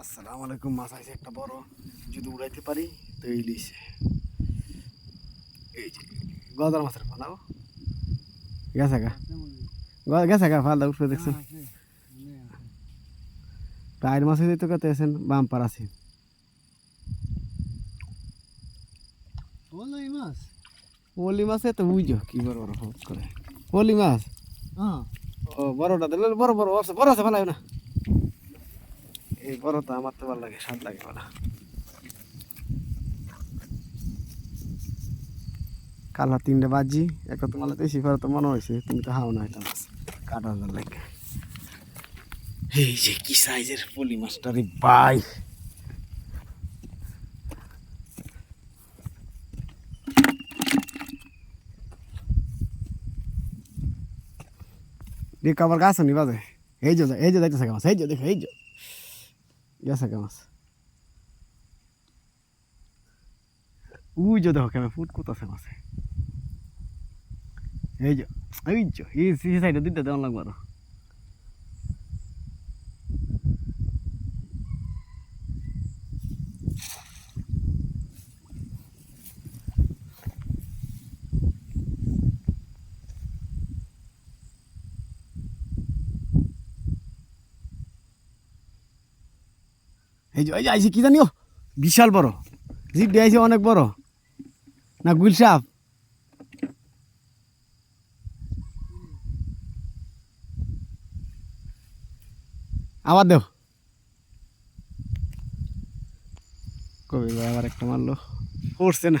আসসালামু আলাইকুম মাছ আছে একটা বড়। যদি উড়াইতে পারি তো এই লিছে। এই যে গজার মাছের ফালাও গেছে গা। গেছে গা ফাল উঠে দেখছেন টাইর মাছে দিতে কত আছেন বাম্পার আছে। ওলাই মাছ? পলি মাছে তো বুঝো কি বড় বড় করে। পলি মাছ? হ্যাঁ। ও বড়টা দিলে বড় বড় বড় আছে ফালাই না। এই বড়টা আমার তো ভালো লাগে, স্বাদ লাগে বলা কালা তিনটে বাজি একটা তোমার বেশি করে তো মনে হয়েছে, তুমি তো হাও না, এটা মাছ, কাটা লাগে। এই যে কি সাইজের পলি মাছটা রে দেখ আবার গাছ নি বাজে? এই যে এই যে যাইতেছে মাছ এই যে দেখো, এই যে। গেছে মাছ উই যে দেখো কেমন ফুট কুতাছে মাছে এই যে এই যে এই সাইডে দুইটা দেওয়া লাগবে আরও এই যে আইসি কি জানিও বিশাল বড়। দিয়ে আইসি অনেক বড়। না গুল সাপ। আবার দেও। কবি আবার একটা মারলো। পড়ছে না।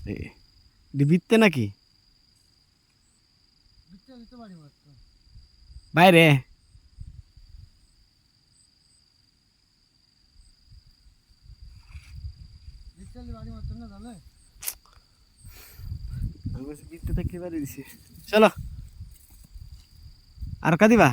থেকে বাড়ি দিছি। চলো। আর কাদিবা